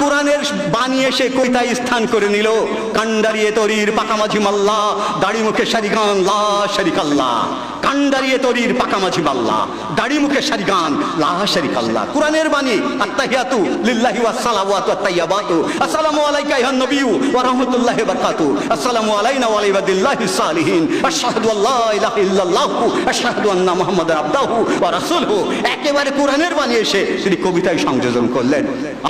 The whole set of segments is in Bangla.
কোরআনের বানিয়ে সে কইতায় স্থান করে নিল। কান্ডারিয়ে তরির পাকামাঝি মাল্লা, দাড়ি মুখে শারিগান লা শারিকাল্লা কান্ডারিয়ে তরির পাকামাঝি মাল্লা, দাড়ি মুখে শারিগান লা শারিকাল্লা কোরআনের বাণী, আত্তাহিয়াতু লিল্লাহি ওয়াস সালাওয়াতু আত-তাইয়্যিবাতু আসসালামু আলাইকা আইয়ুহান নবিয়্যু ওয়া রাহমাতুল্লাহি ওয়া বারাকাতুহু আসসালামু আলাইনা ওয়া আলা ইবাদিল্লাহিস সালিহিন। আশহাদু আল্লা ইলাহা ইল্লাল্লাহু, আশহাদু আন্না মুহাম্মাদার আবদুহু ওয়া রাসূলুহু। একেবারে কোরআনের বাণী এসে তিনি কবিতায় সংযোজন করলেন।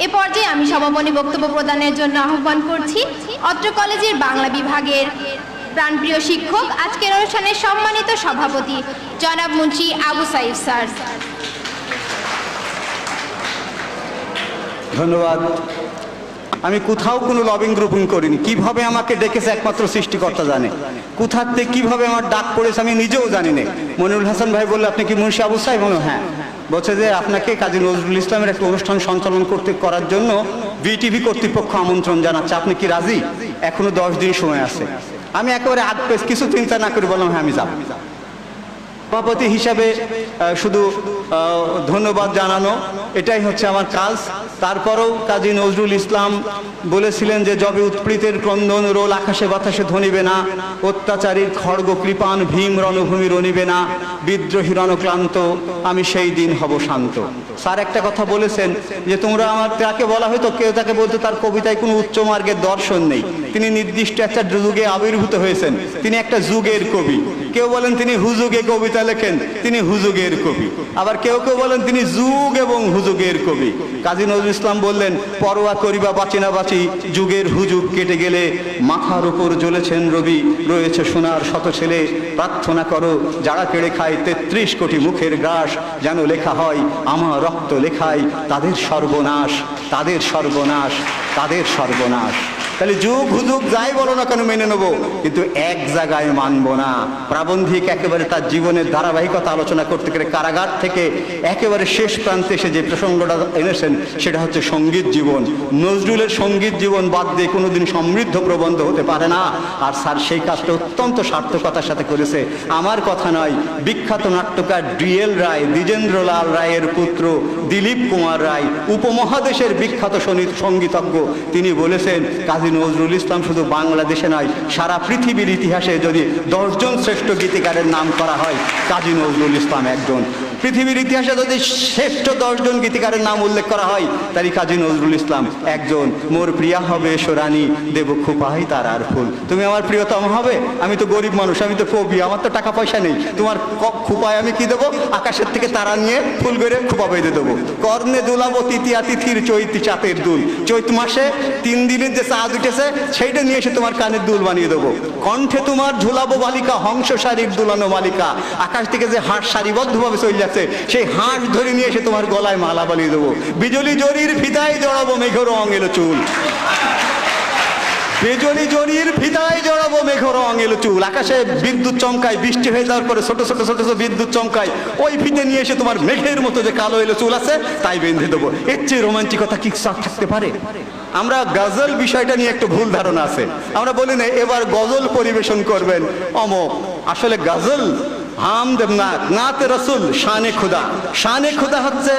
এ পর্যায়ে আমি সভাপতি বক্তব্য প্রদানের জন্য আহ্বান করছি অত্র কলেজের বাংলা বিভাগের প্রাণপ্রিয় শিক্ষক, আজকের অনুষ্ঠানের সম্মানিত সভাপতি, জনাব মুন্সি আবু সাইফ স্যার। ধন্যবাদ। আমি কোথাও কোনো লবিং গ্রুপিং করিনি। কীভাবে আমাকে ডেকেছে একমাত্র সৃষ্টিকর্তা জানে। কোথাতে কীভাবে আমার ডাক পড়েছে আমি নিজেও জানি না। মনিরুল হাসান ভাই বললে, আপনি কি মুন্সি আবু সাহেব হ্যাঁ। বলছে যে, আপনাকে কাজী নজরুল ইসলামের একটা অনুষ্ঠান সঞ্চালন করতে করার জন্য বিটিভি কর্তৃপক্ষ আমন্ত্রণ জানাচ্ছে, আপনি কি রাজি? এখনও দশ দিন সময় আছে। আমি একেবারে আগ পেস কিছু চিন্তা না করে বললাম হ্যাঁ আমি যাব। সভাপতি হিসাবে শুধু ধন্যবাদ জানানো, এটাই হচ্ছে আমার কাজ। তারপরেও কাজী নজরুল ইসলাম বলেছিলেন যে, যবে উৎপীড়িতের ক্রন্দন রোল আকাশে বাতাসে ধনিবে না, অত্যাচারীর খড়গ কৃপান ভীম রণভূমি রনিবে না, বিদ্রোহী রণক্লান্ত, আমি সেই দিন হব শান্ত। স্যার একটা কথা বলেছেন যে, তোমরা আমার, তাকে বলা হয়তো কেউ তাকে বলতো তার কবিতায় কোনো উচ্চ মার্গের দর্শন নেই। তিনি নির্দিষ্ট একটা যুগে আবির্ভূত হয়েছেন। তিনি একটা যুগের কবি। কেউ বলেন তিনি হুজুগে কবিতা লেখেন, তিনি হুজুগের কবি। আবার কেউ কেউ বলেন তিনি যুগ এবং হুজুগের কবি। কাজী নজরুল ইসলাম বললেন, পরোয়া করিবা, বাঁচি না বাঁচি, যুগের হুজুগ কেটে গেলে মাথার উপর জ্বলেছেন রবি, রয়েছে সোনার শত ছেলে, প্রার্থনা করো, যারা কেড়ে খায় তেত্রিশ কোটি মুখের গ্রাস, যেন লেখা হয়, আমার রক্ত লেখায়, তাদের সর্বনাশ তাদের সর্বনাশ তাদের সর্বনাশ। তাহলে যুগ হুজুগ যাই বলো না কেন মেনে নেব? কিন্তু এক জায়গায় মানবো না। প্রাবন্ধিক একেবারে তার জীবনের ধারাবাহিকতা আলোচনা করতে গেলে কারাগার থেকে একেবারে শেষ প্রান্তে এসে যে প্রসঙ্গটা এনেছেন, সেটা হচ্ছে সংগীত জীবন। নজরুলের সংগীত জীবন বাদ দিয়ে কোনোদিন সমৃদ্ধ প্রবন্ধ হতে পারে না। আর স্যার সেই কাজটা অত্যন্ত সার্থকতার সাথে করেছে। আমার কথা নয়, বিখ্যাত নাট্যকার ডিএল রায়, দ্বিজেন্দ্রলাল রায়ের পুত্র দিলীপ কুমার রায়, উপমহাদেশের বিখ্যাত সঙ্গীতজ্ঞ। তিনি বলেছেন, কাজী নজরুল ইসলাম শুধু বাংলাদেশে নয়, সারা পৃথিবীর ইতিহাসে যদি দশজন শ্রেষ্ঠ গীতিকারের নাম করা হয়, কাজী নজরুল ইসলাম একজন। পৃথিবীর ইতিহাসে যদি শ্রেষ্ঠ দশজন গীতিকারের নাম উল্লেখ করা হয়, তারই কাজী নজরুল ইসলাম। একজন, মোর প্রিয়া হবে সোরানি, দেব খুপাই তার আর ফুল। তুমি আমার প্রিয়তম হবে? আমি তো গরিব মানুষ, আমি তো কবি আমার তো টাকা পয়সা নেই। তোমার খুপায় আমি কি দেবো? আকাশের থেকে তারা নিয়ে ফুল করে খুপা বেঁধে দেবো। কর্ণে দুলাবো তৃতীয়া তিথির চৈতি চাঁদের দুল। চৈত মাসে তিন দিনের যে চাঁদ উঠেছে, সেইটা নিয়ে এসে তোমার কানের দুল বানিয়ে দেবো। কণ্ঠে তোমার ঝুলাবো বালিকা, হংস শারীর দুলানো মালিকা। আকাশ থেকে যে হাঁস সারিবদ্ধভাবে চলে যাচ্ছে সেই হাঁস ধরে নিয়ে এসে তোমার গলায় মালা বানিয়ে দেবো। বিজলি জরির ফিতায় জড়াবো মেঘর রং এলো চুল। বেজনি জনির ফিতায় জড়াবো মেঘ রং এলো চুল। আকাশে বিদ্যুৎ চমকায়, বৃষ্টি হয়ে যাওয়ার পরে ছোট ছোট ছোট ছোট বিদ্যুৎ চমকায়, ওই ফিতে নিয়ে এসে তোমার মেঘের মতো যে কালো এলো চুল আছে, তাই বেঁধে দেবো। এর চেয়ে রোমাঞ্চিকতা কি সাথ থাকতে পারে? আমরা গজল বিষয়টা নিয়ে একটু ভুল ধারণা আছে। আমরা বলি না, এবার গজল পরিবেশন করবেন। অমক আসলে গজল হামদ নাতে রসুল, শানে খুদা। শানে খুদা হচ্ছে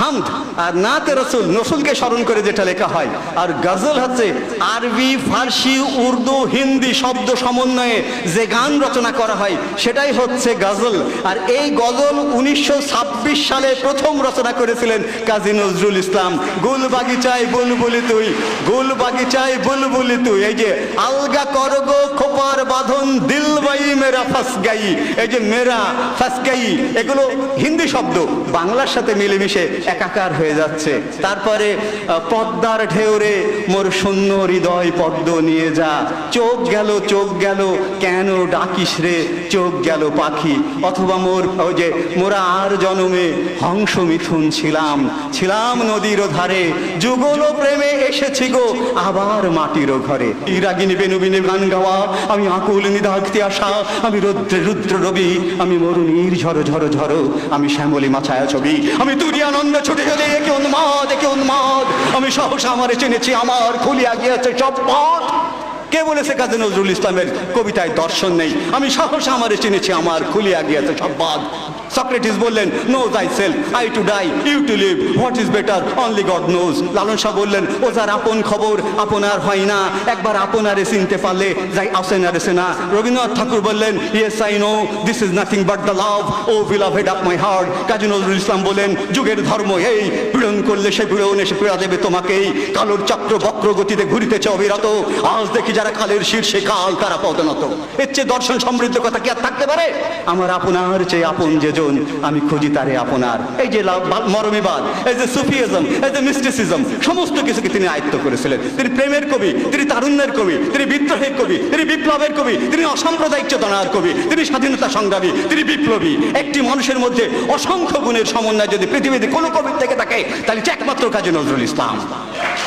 হামদ, আর নাতে রসুল, রসুলকে স্মরণ করে যেটা লেখা হয়। আর গজল হচ্ছে আরবি, ফার্সি, উর্দু, হিন্দি শব্দ সমন্বয়ে যে গান রচনা করা হয়, সেটাই হচ্ছে গজল। আর এই গজল উনিশশো ছাব্বিশ সালে প্রথম রচনা করেছিলেন কাজী নজরুল ইসলাম। গুল বাগিচায় বুলবুলি তুই গুল বাগিচায় বুলবুলি তুই। এই যে, আলগা করগো খোপার বাঁধন দিল বাই মেরা ফাস গাই এই যে মেরা ফাস গাই এগুলো হিন্দি শব্দ। বাংলার সাথে মিলেমিশে একাকার হয়ে যাচ্ছে। তারপরে পদ্মার ঢেউরে মোর শূন্য হৃদয় পদ্ম নিয়ে যা। চোখ গেল চোখ গেল, কেন ডাকিস রে? চোখ গেল পাখি। অথবা মোর, ওই যে মোরা আর জনমে হংস মিথুন ছিলাম। ছিলাম নদীর ধারে, যুগল প্রেমে এসেছি গো আবার মাটির ঘরে। ইরাগিনী বেনুবিনী গান গাওয়া, আমি আকুল নিদাক্তি আসা আমি রুদ্র রুদ্র রবি আমি মরুণীর ঝড় ঝড় ঝড়, আমি শ্যামলী মাছায়া ছবি, আমি তুরি আনন্দ ছুটে চলে একে উন্মাদ একে উন্মাদ। আমি সহসা আমারে চিনেছি, আমার খুলিয়া গিয়েছে সব পথ কে বলেছে কাজী নজরুল ইসলামের কবিতায় দর্শন নেই? আমি সাহস আমারে চিনেছি, আমার খুলিয়া গিয়েছে সব বাদ সক্রেটিস বললেন নো যাই self I to die you to live what is better only god knows Lalon Shah বললেন ও যার আপন খবর, আপনার হয় না। একবার আপনারে চিনতে পারলে যাই আসেনারে সেনা রবীন্দ্রনাথ ঠাকুর বললেন yes I know this is nothing but the love o beloved of my heart Kazi Nazrul Islam বলেন যুগের ধর্ম এই, পীড়ন করলে সে পীড়ন, এসে পীড়া দেবে তোমাকেই। কালোর চক্র, বক্র গতিতে ঘুরিতেছে অবিরত। আজ দেখি যারা কালের শীর্ষে কাল তারা পদনত এর চেয়ে দর্শন সমৃদ্ধ কথা কি আর থাকতে পারে? আমার আপনার চেয়ে আপন যেজন, আমি খুঁজি তারে আপনার। এই যে মরমিবাদ, এই যে সুফিজম এই যে মিস্টিসিজম, সমস্ত কিছুকে তিনি আয়ত্ত করেছিলেন। তিনি প্রেমের কবি, তিনি তারুণ্যের কবি, তিনি বিদ্রোহের কবি, তিনি বিপ্লবের কবি, তিনি অসাম্প্রদায়িক চেতনার কবি, তিনি স্বাধীনতা সংগ্রামী, তিনি বিপ্লবী। একটি মানুষের মধ্যে অসংখ্য গুণের সমন্বয় যদি পৃথিবীতে কোনো কবির থেকে থাকে, তাহলে একমাত্র কাজী নজরুল ইসলাম।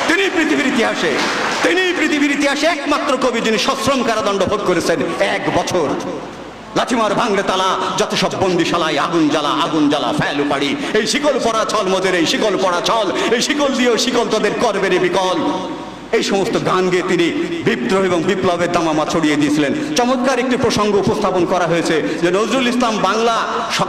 তিনি পৃথিবীর ইতিহাসে, তিনি পৃথিবীর ইতিহাসে একমাত্র কবি যিনি সশ্রম কারাদণ্ড ভোগ করেছেন, এক বছর। লাঠিমার ভাঙড়ে তালা, যত সব বন্দিশালায় আগুন জ্বালা আগুন জ্বালা, ফেলু পাড়ি এই শিকল পড়া ছল, মোদের এই শিকল পড়া ছল, এই শিকল দিয়েও শিকল তোদের করবে রে বিকল। এই সমস্ত গান গেয়ে তিনি বিদ্রোহ এবং বিপ্লবের দামামা ছড়িয়ে দিয়েছিলেন। চমৎকার একটি প্রসঙ্গ উপস্থাপন করা হয়েছে যে নজরুল ইসলাম বাংলা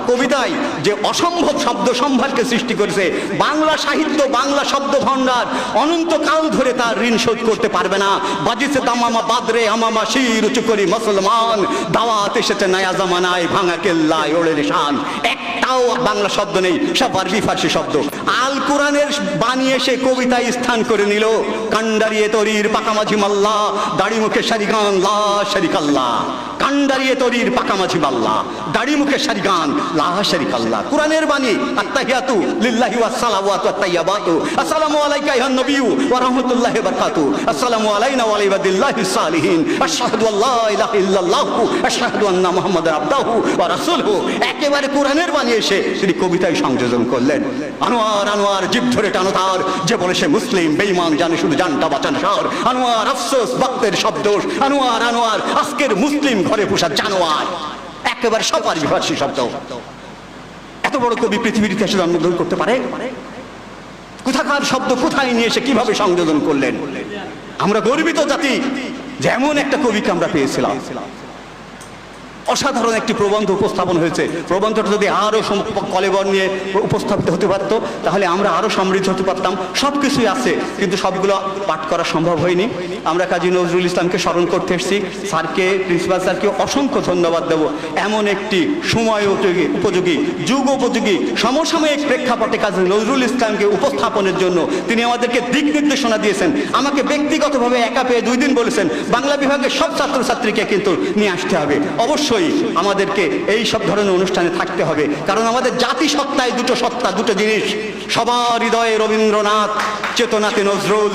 কবিতায় যে অসম্ভব শব্দ সম্ভারকে সৃষ্টি করেছে, বাংলা সাহিত্য, বাংলা শব্দ ভাণ্ডার অনন্তকাল ধরে তার ঋণ শোধ করতে পারবে না। বাজিছে দামামা বাদরে আমামা শির উঁচু করি মুসলমান, দাওয়াত এসেছে নয়া জামানায়, ভাঙা কেল্লায় ওড়ে শান একটাও বাংলা শব্দ নেই সব আরবি ফার্সি শব্দ। আল কোরআনের বানিয়ে সে কবিতায় স্থান করে নিল কান্ডারিয়ে তরির পাকামাঝি মাল্লা দাড়ি মুখে সারিগান লা শারিকাল্লা কান্ডারিয়ে তরির পাকামাঝি মাল্লা দাড়ি মুখে সারিগান, লা শারিকাল্লা কোরআনের বাণী লিল্লাহি তাইয়্যিবাতু আসসালামু আলাইকা নবিয়্যু ওয়া রাহমাতুল্লাহি ওয়া বারাকাতুহু আসসালামু আলাইনা ওয়া সালিহিন। আশহাদু আল্লা ইলাহা ইল্লাল্লাহু, আশহাদু আন্না আবদুহু ওয়া রাসূলুহু। একেবারে কোরআনের বাণী এসে তিনি কবিতায় সংযোজন করলেন। আনোয়ার আনোয়ার জিভ ধরে টানো তার। যে বলে সে মুসলিম, বেঈমান, জানে শুধু জানটা বাঁচান সার। আনোয়ার, আফসোস ভক্তের শব্দ আনোয়ার আনোয়ার, আজকের মুসলিম ঘরে পোষা জানোয়ার। একেবারে সবার বিভাষী শব্দ। এত বড় কবি পৃথিবীর ইতিহাসে জন্মগ্রহণ করতে পারে? কোথাকার শব্দ কোথায় নিয়ে এসে কীভাবে সংযোজন করলেন? আমরা গর্বিত জাতি, যেমন একটা কবিকে আমরা পেয়েছিলাম। অসাধারণ একটি প্রবন্ধ উপস্থাপন হয়েছে। প্রবন্ধটা যদি আরও কলেবর নিয়ে উপস্থাপিত হতে পারতো, তাহলে আমরা আরও সমৃদ্ধ হতে পারতাম। সব কিছুই আছে, কিন্তু সবগুলো পাঠ করা সম্ভব হয়নি। আমরা কাজী নজরুল ইসলামকে স্মরণ করতে এসেছি। স্যারকে, প্রিন্সিপাল স্যারকে অসংখ্য ধন্যবাদ দেব। এমন একটি সময় উপযোগী উপযোগী, যুগ উপযোগী, সমসাময়িক প্রেক্ষাপটে কাজী নজরুল ইসলামকে উপস্থাপনের জন্য তিনি আমাদেরকে দিক নির্দেশনা দিয়েছেন। আমাকে ব্যক্তিগতভাবে একা পেয়ে দুই দিন বলেছেন, বাংলা বিভাগের সব ছাত্রছাত্রীকে কিন্তু নিয়ে আসতে হবে। অবশ্যই আমাদেরকে এই সব ধরনের অনুষ্ঠানে থাকতে হবে। কারণ আমাদের জাতি সত্তায় দুটো সত্তা, দুটো জিনিস। সবার হৃদয়ে রবীন্দ্রনাথ, চেতনাতে নজরুল।